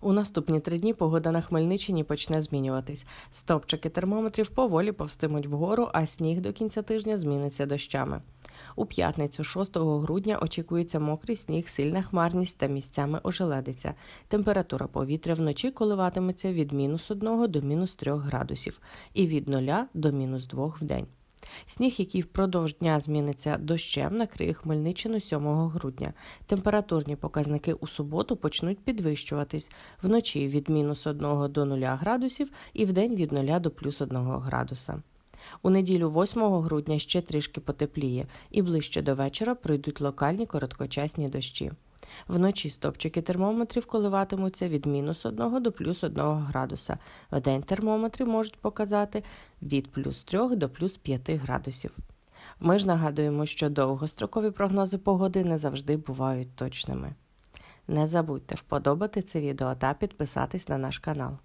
У наступні три дні погода на Хмельниччині почне змінюватись. Стопчики термометрів поволі повстимуть вгору, а сніг до кінця тижня зміниться дощами. У п'ятницю, 6 грудня, очікується мокрий сніг, сильна хмарність та місцями ожеледиця. Температура повітря вночі коливатиметься від мінус 1 до мінус 3 градусів і від 0 до мінус 2 в день. Сніг, який впродовж дня зміниться дощем, накриє Хмельниччину 7 грудня. Температурні показники у суботу почнуть підвищуватись вночі від мінус 1 до 0 градусів і вдень від 0 до плюс 1 градуса. У неділю 8 грудня ще трішки потепліє, і ближче до вечора пройдуть локальні короткочасні дощі. Вночі стопчики термометрів коливатимуться від мінус 1 до плюс 1 градуса. Вдень термометри можуть показати від плюс 3 до плюс 5 градусів. Ми ж нагадуємо, що довгострокові прогнози погоди не завжди бувають точними. Не забудьте вподобати це відео та підписатись на наш канал.